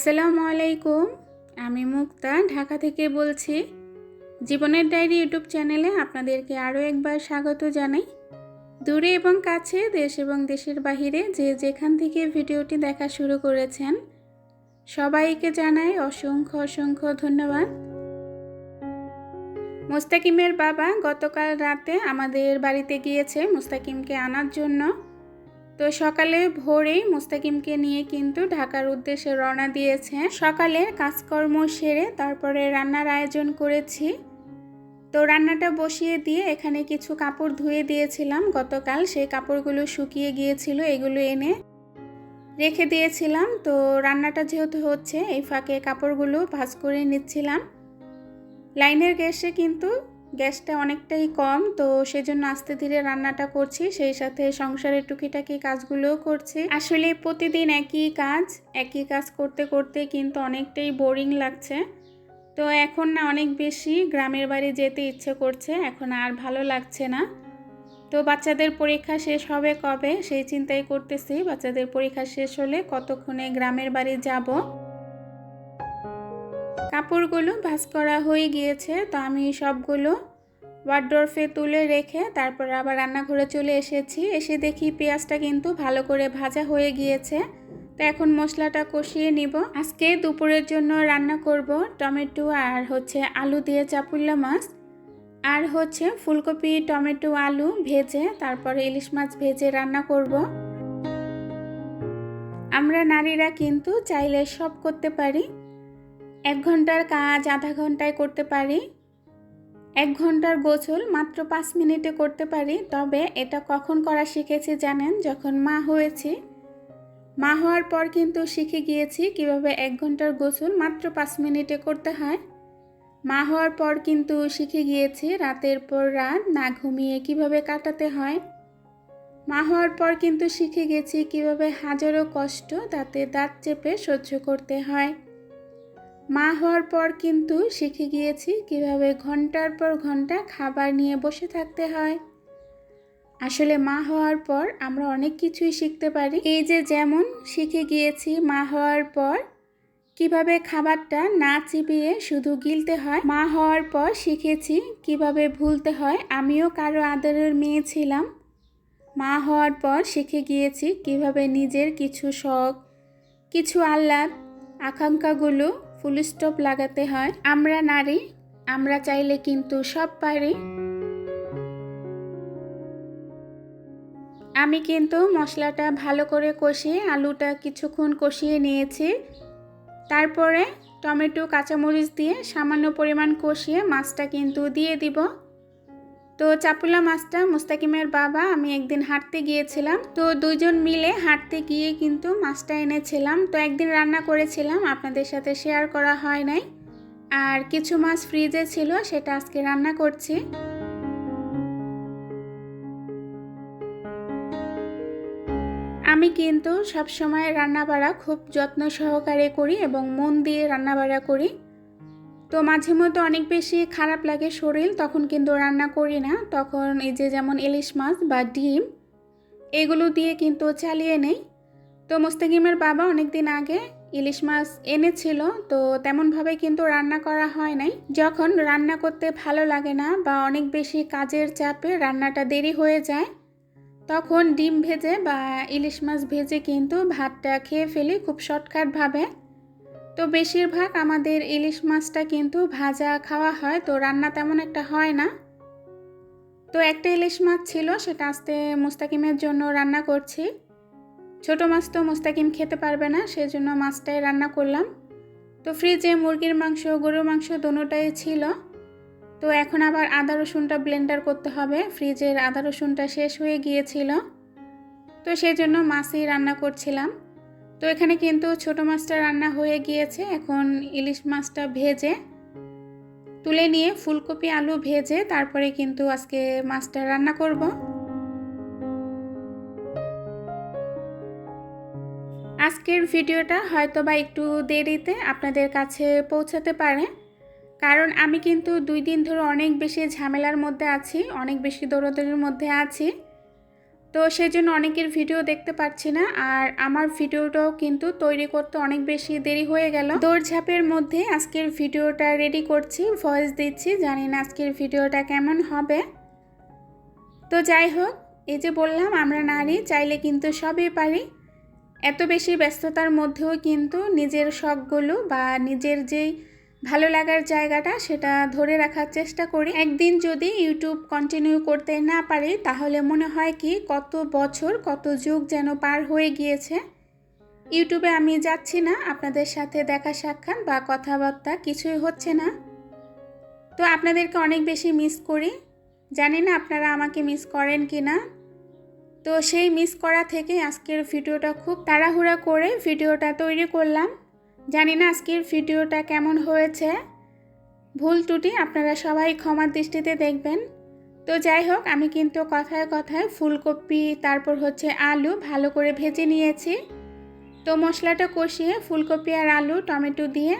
আসসালামু আলাইকুম। আমি মুক্তা, ঢাকা থেকে বলছি। জীবনের ডায়েরি ইউটিউব চ্যানেলে আপনাদেরকে আরও একবার স্বাগত জানাই। দূরে এবং কাছে, দেশ এবং দেশের বাহিরে যে যেখান থেকে ভিডিওটি দেখা শুরু করেছেন, সবাইকে জানাই অসংখ্য অসংখ্য ধন্যবাদ। মোস্তাকিমের বাবা গতকাল রাতে আমাদের বাড়িতে গিয়েছে মোস্তাকিমকে আনার জন্য। তো সকালে ভোরেই মুস্তাকিমকে নিয়ে কিন্তু ঢাকার উদ্দেশ্যে রওনা দিয়েছে। সকালে কাজকর্ম সেরে তারপরে রান্নার আয়োজন করেছি। তো রান্নাটা বসিয়ে দিয়ে এখানে কিছু কাপড় ধুয়ে দিয়েছিলাম। গতকাল সেই কাপড়গুলো শুকিয়ে গিয়েছিল, এগুলো এনে রেখে দিয়েছিলাম। তো রান্নাটা যেহেতু হচ্ছে, এই ফাঁকে কাপড়গুলো ভাজ করে নিচ্ছিলাম। লাইনের গ্যাসে কিন্তু গ্যাসটা অনেকটাই কম, তো সেজন্য আস্তে ধীরে রান্নাটা করছি, সেই সাথে সংসারের টুকিটাকি কাজগুলোও করছি। আসলে প্রতিদিন একই কাজ একই কাজ করতে করতে কিন্তু অনেকটাই বোরিং লাগছে। তো এখন না অনেক বেশি গ্রামের বাড়ি যেতে ইচ্ছে করছে, এখন আর ভালো লাগছে না। তো বাচ্চাদের পরীক্ষা শেষ হবে কবে? সেই চিন্তাই করতেছি, বাচ্চাদের পরীক্ষা শেষ হলে কতক্ষণে গ্রামের বাড়ি যাব? কাপড়গুলো ভাজ করা হয়ে গিয়েছে, তো আমি সবগুলো ওয়ার্ড্রফে তুলে রেখে তারপর আবার রান্নাঘরে চলে এসেছি। এসে দেখি পেঁয়াজটা কিন্তু ভালো করে ভাজা হয়ে গিয়েছে, তো এখন মশলাটা কষিয়ে নিব। আজকে দুপুরের জন্য রান্না করব টমেটো আর হচ্ছে আলু দিয়ে চাপুল্লা মাছ, আর হচ্ছে ফুলকপি, টমেটো, আলু ভেজে তারপরে ইলিশ মাছ ভেজে রান্না করব। আমরা নারীরা কিন্তু চাইলে সব করতে পারি এক ঘণ্টার কাজ আধা ঘন্টায় করতে পারি? এক ঘণ্টার গোসল মাত্র পাঁচ মিনিটে করতে পারি, তবে এটা কখন করা শিখেছি জানেন? যখন মা হয়েছি। মা হওয়ার পর কিন্তু শিখে গিয়েছি কীভাবে এক ঘণ্টার গোসল মাত্র পাঁচ মিনিটে করতে হয়। মা হওয়ার পর কিন্তু শিখে গিয়েছি রাতের পর রাত না ঘুমিয়ে কীভাবে কাটাতে হয়। মা হওয়ার পর কিন্তু শিখে গেছি কীভাবে হাজারো কষ্ট তাতে দাঁত চেপে সহ্য করতে হয়। মা হওয়ার পর কিন্তু শিখে গিয়েছি কীভাবে ঘণ্টার পর ঘণ্টা খাবার নিয়ে বসে থাকতে হয়। আসলে মা হওয়ার পর আমরা অনেক কিছুই শিখতে পারি। এই যে যেমন শিখে গিয়েছি মা হওয়ার পর কীভাবে খাবারটা না চিবিয়ে শুধু গিলতে হয়, মা হওয়ার পর শিখেছি কীভাবে ভুলতে হয়, আমিও কারও আদরের মেয়ে ছিলাম। মা হওয়ার পর শিখে গিয়েছি কীভাবে নিজের কিছু শখ, কিছু আহ্লাদ, আকাঙ্ক্ষাগুলো ফুল স্টপ লাগাতে হয়। আমরা নারী, আমরা চাইলে কিন্তু সব পারি। আমি কিন্তু মশলাটা ভালো করে কষিয়ে, আলুটা কিছুক্ষণ কষিয়ে নিয়েছি। তারপরে টমেটো, কাঁচামরিচ দিয়ে সামান্য পরিমাণ কষিয়ে মাছটা কিন্তু দিয়ে দিব। তো চাপুলা মাছটা মুস্তাকিমের বাবা, আমি একদিন হাঁটতে গিয়েছিলাম। তো দুজন মিলে হাঁটতে গিয়ে কিন্তু মাছটা এনেছিলাম। তো একদিন রান্না করেছিলাম, আপনাদের সাথে শেয়ার করা হয় নাই। আর কিছু মাছ ফ্রিজে ছিল, সেটা আজকে রান্না করছি। আমি কিন্তু সবসময় রান্নাবাড়া খুব যত্ন সহকারে করি এবং মন দিয়ে রান্নাবাড়া করি। তো মাঝে মধ্যে অনেক বেশি খারাপ লাগে শরীর, তখন কিন্তু রান্না করি না। তখন এই যে যেমন ইলিশ মাছ বা ডিম, এগুলো দিয়ে কিন্তু চালিয়ে নেই। তো মোস্তাকিমের বাবা অনেক দিন আগে ইলিশ মাছ এনেছিল, তো তেমনভাবে কিন্তু রান্না করা হয় নাই। যখন রান্না করতে ভালো লাগে না বা অনেক বেশি কাজের চাপে রান্নাটা দেরি হয়ে যায়, তখন ডিম ভেজে বা ইলিশ মাছ ভেজে কিন্তু ভাতটা খেয়ে ফেলি খুব শর্টকাটভাবে। তো বেশিরভাগ আমাদের ইলিশ মাছটা কিন্তু ভাজা খাওয়া হয়, তো রান্না তেমন একটা হয় না। তো একটা ইলিশ মাছ ছিল, সেটা আস্তে মুস্তাকিমের জন্য রান্না করছি। ছোট মাছ তো মুস্তাকিম খেতে পারবে না, সেজন্য মাছটাই রান্না করলাম। তো ফ্রিজে মুরগির মাংস, গরুর মাংস দোনোটাই ছিল। তো এখন আবার আদা রসুনটা ব্লেন্ডার করতে হবে ফ্রিজের আদা রসুনটা শেষ হয়ে গিয়েছিল। তো সেই জন্য মাছই রান্না করছিলাম। তো এখানে কিন্তু ছোট মাছটা রান্না হয়ে গিয়েছে। এখন ইলিশ মাছটা ভেজে তুলে নিয়ে ফুলকপি, আলু ভেজে তারপরে কিন্তু আজকে মাছটা রান্না করব। আজকের ভিডিওটা হয়তো বা একটু দেরিতে আপনাদের কাছে পৌঁছাতে পারে, কারণ আমি কিন্তু দুই দিন ধরে অনেক বেশি ঝামেলার মধ্যে আছি, অনেক বেশি দৌড়দৌড়ির মধ্যে আছি। তো সেই জন্য অনেকের ভিডিও দেখতে পাচ্ছি না, আর আমার ভিডিওটাও কিন্তু তৈরি করতে অনেক বেশি দেরি হয়ে গেল। দৌড়ঝাঁপের মধ্যে আজকের ভিডিওটা রেডি করছি ভয়েস দিচ্ছি, জানি না আজকের ভিডিওটা কেমন হবে। তো যাই হোক, এই যে বললাম, আমরা নারী, চাইলে কিন্তু সবই পারি। এত বেশি ব্যস্ততার মধ্যেও কিন্তু নিজের শখগুলো বা নিজের যেই ভালো লাগার জায়গাটা সেটা ধরে রাখার চেষ্টা করি। একদিন যদি ইউটিউব কন্টিনিউ করতে না পারি, তাহলে মনে হয় কি কত বছর, কত যুগ যেন পার হয়ে গিয়েছে। ইউটিউবে আমি যাচ্ছি না, আপনাদের সাথে দেখা সাক্ষাৎ বা কথাবার্তা কিছুই হচ্ছে না। তো আপনাদেরকে অনেক বেশি মিস করি। জানি না আপনারা আমাকে মিস করেন কি না। তো সেই মিস করা থেকে আজকের ভিডিওটা খুব তাড়াহুড়া করে ভিডিওটা তৈরি করলাম। জানি না আজকের ভিডিওটা কেমন হয়েছে। ভুল ত্রুটি আপনারা সবাই ক্ষমার দৃষ্টিতে দেখবেন। তো যাই হোক, আমি কিন্তু কথায় কথায় ফুলকপি, তারপর হচ্ছে আলু ভালো করে ভেজে নিয়েছি। তো মশলাটা কষিয়ে ফুলকপি আর আলু, টমেটো দিয়ে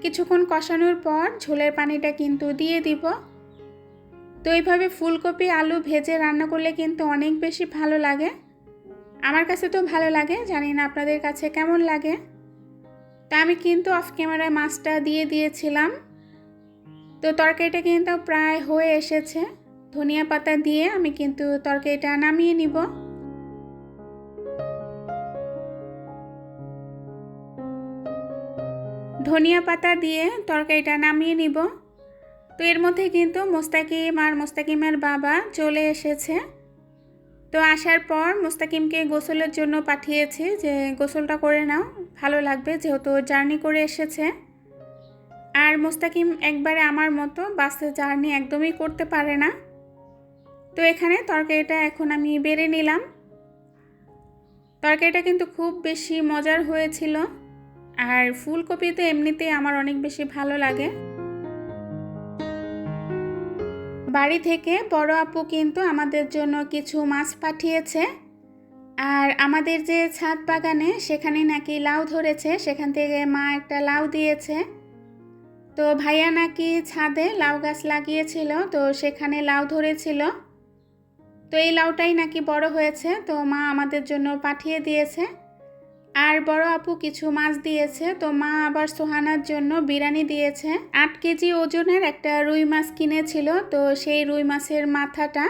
কিছুক্ষণ কষানোর পর ঝোলের পানিটা কিন্তু দিয়ে দিব। তো এইভাবে ফুলকপি, আলু ভেজে রান্না করলে কিন্তু অনেক বেশি ভালো লাগে। আমার কাছে তো ভালো লাগে, জানি না আপনাদের কাছে কেমন লাগে। তা আমি কিন্তু অফ ক্যামেরায় মাছটা দিয়ে দিয়েছিলাম। তো তরকারিটা কিন্তু প্রায় হয়ে এসেছে। ধনিয়া পাতা দিয়ে আমি কিন্তু তরকারিটা নামিয়ে নিব। ধনিয়া পাতা দিয়ে তরকারিটা নামিয়ে নিব। তো এর মধ্যে কিন্তু মোস্তাকিম আর মোস্তাকিমের বাবা চলে এসেছে। তো আসার পর মুস্তাকিমকে গোসলের জন্য পাঠিয়েছি যে, গোসলটা করে নাও, ভালো লাগবে যেহেতু জার্নি করে এসেছে। আর মুস্তাকিম একবারে আমার মতো বাসে জার্নি একদমই করতে পারে না। তো এখানে তরকারিটা এখন আমি বেড়ে নিলাম। তরকারিটা কিন্তু খুব বেশি মজার হয়েছিল। আর ফুলকপি তো এমনিতেই আমার অনেক বেশি ভালো লাগে। বাড়ি থেকে বড় আপু কিন্তু আমাদের জন্য কিছু মাছ পাঠিয়েছে। আর আমাদের যে ছাদ বাগানে সেখানে নাকি লাউ ধরেছে, সেখান থেকে মা একটা লাউ দিয়েছে। তো ভাইয়া নাকি ছাদে লাউ গাছ লাগিয়েছিল, তো সেখানে লাউ ধরেছিল। তো এই লাউটাই নাকি বড় হয়েছে, তো মা আমাদের জন্য পাঠিয়ে দিয়েছে। আর বড় আপু কিছু মাছ দিয়েছে, তো মা আবার সোহানার জন্য বিরিয়ানি দিয়েছে। আট কেজি ওজনের একটা রুই মাছ কিনেছিল, তো সেই রুই মাছের মাথাটা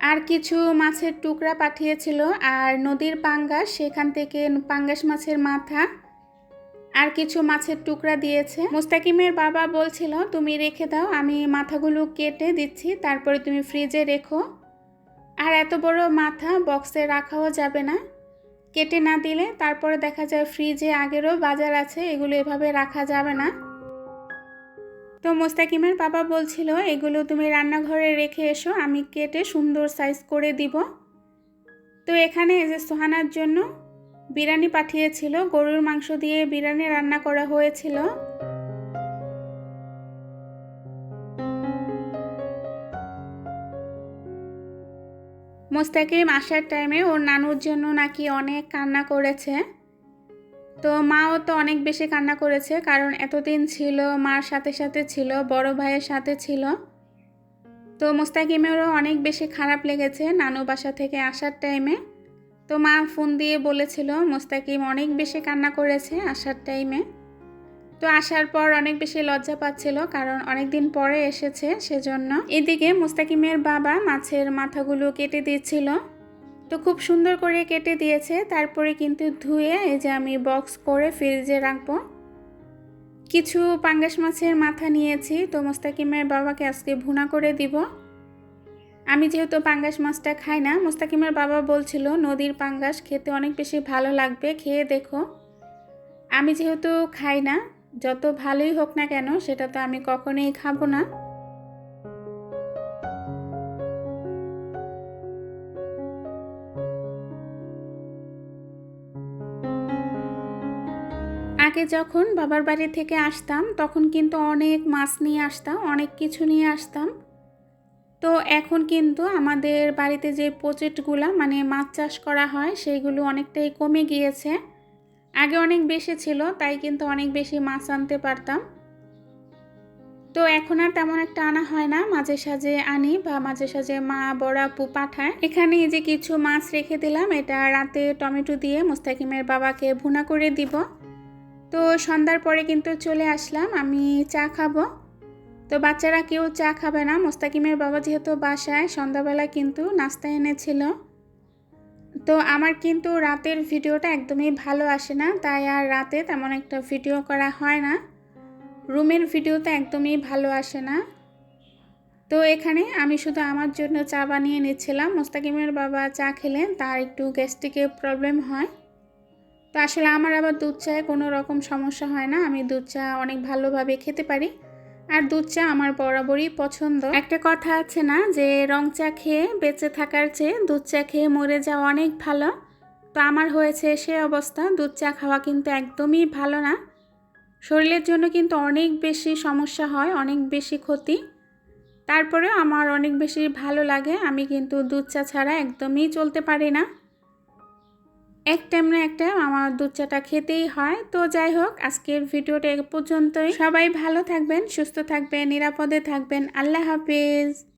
আর কিছু মাছের টুকরা পাঠিয়েছিল, আর নদীর পাঙ্গাস, সেখান থেকে পাঙ্গাস মাছের মাথা আর কিছু মাছের টুকরা দিয়েছে। মুস্তাকিমের বাবা বলছিল, তুমি রেখে দাও, আমি মাথাগুলো কেটে দিচ্ছি, তারপরে তুমি ফ্রিজে রেখো। আর এত বড় মাথা বক্সে রাখাও যাবে না। কেটে না দিলে তারপরে দেখা যায় ফ্রিজে আগেরও বাজার আছে, এগুলো এভাবে রাখা যাবে না। তো মোস্তাকিমের বাবা বলছিল, এগুলো তুমি রান্নাঘরে রেখে এসো, আমি কেটে সুন্দর সাইজ করে দিব। তো এখানে এই যে সোহানার জন্য বিরিয়ানি পাঠিয়েছিল, গরুর মাংস দিয়ে বিরিয়ানি রান্না করা হয়েছিল। মোস্তাকিম আসার টাইমে ওর নানুর জন্য নাকি অনেক কান্না করেছে। তো মাও তো অনেক বেশি কান্না করেছে, কারণ এতদিন ছিল, মার সাথে সাথে ছিল, বড় ভাইয়ের সাথে ছিল। তো মোস্তাকিমেরও অনেক বেশি খারাপ লেগেছে নানু বাসা থেকে আসার টাইমে তো মা ফোন দিয়ে বলেছিল, মোস্তাকিম অনেক বেশি কান্না করেছে আসার টাইমে তো আসার পর অনেক বেশি লজ্জা পাচ্ছিল, কারণ অনেক দিন পরে এসেছে সেজন্য। এদিকে মুস্তাকিমের বাবা মাছের মাথাগুলো কেটে দিচ্ছিল। তো খুব সুন্দর করে কেটে দিয়েছে, তারপরে কিন্তু ধুয়ে এই যে আমি বক্স করে ফ্রিজে রাখব। কিছু পাঙ্গাস মাছের মাথা নিয়েছি, তো মোস্তাকিমের বাবাকে আজকে ভুনা করে দিব। আমি যেহেতু পাঙ্গাস মাছটা খাই না, মোস্তাকিমের বাবা বলছিল, নদীর পাঙ্গাস খেতে অনেক বেশি ভালো লাগবে, খেয়ে দেখো। আমি যেহেতু খাই না যত ভালোই হোক না কেন, সেটা তো আমি কখনোই খাব না। আগে যখন বাবার বাড়ি থেকে আসতাম, তখন কিন্তু অনেক মাছ নিয়ে আসতাম, অনেক কিছু নিয়ে আসতাম। তো এখন কিন্তু আমাদের বাড়িতে যে প্রজেক্টগুলো মানে মাছ চাষ করা হয়, সেইগুলো অনেকটাই কমে গিয়েছে। আগে অনেক বেশি ছিল, তাই কিন্তু অনেক বেশি মাছ আনতে পারতাম। তো এখন আর তেমন একটা আনা হয় না। মাঝে সাঝে আনি বা মাঝে সাঝে মা, বড় আপু পাঠায়। এখানে এই যে কিছু মাছ রেখে দিলাম, এটা রাতে টমেটো দিয়ে মুস্তাকিমের বাবাকে ভুনা করে দিব। তো সন্ধ্যার পরে কিন্তু চলে আসলাম, আমি চা খাব। তো বাচ্চারা কেউ চা খাবে না। মোস্তাকিমের বাবা যেহেতু বাসায়, সন্ধ্যাবেলা কিন্তু নাস্তা এনেছিল। তো আমার কিন্তু রাতের ভিডিওটা একদমই ভালো আসে না, তাই আর রাতে তেমন একটা ভিডিও করা হয় না। রুমের ভিডিওতে একদমই ভালো আসে না। তো এখানে আমি শুধু আমার জন্য চা বানিয়ে নিচ্ছিলাম। মোস্তাকিমের বাবা চা খেলেন, তার একটু গ্যাস্ট্রিকের প্রবলেম হয়। তো আসলে আমার আবার দুধ চায়ে কোনো রকম সমস্যা হয় না, আমি দুধ চা অনেক ভালোভাবে খেতে পারি। আর দুধ চা আমার বরাবরই পছন্দ। একটা কথা আছে না যে, রং চা খেয়ে বেঁচে থাকার চেয়ে দুধ চা খেয়ে মরে যাওয়া অনেক ভালো। তো আমার হয়েছে সে অবস্থা। দুধ চা খাওয়া কিন্তু একদমই ভালো না। শরীরের জন্য কিন্তু অনেক বেশি সমস্যা হয়, অনেক বেশি ক্ষতি। তারপরেও আমার অনেক বেশি ভালো লাগে। আমি কিন্তু দুধ চা ছাড়া একদমই চলতে পারি না। এক টাইম না এক টাইম আমার দুধ চাটা খেতেই হয়। তো যাই হোক, আজকের ভিডিওটা এ পর্যন্তই। সবাই ভালো থাকবেন, সুস্থ থাকবেন, নিরাপদে থাকবেন। আল্লাহ হাফিজ।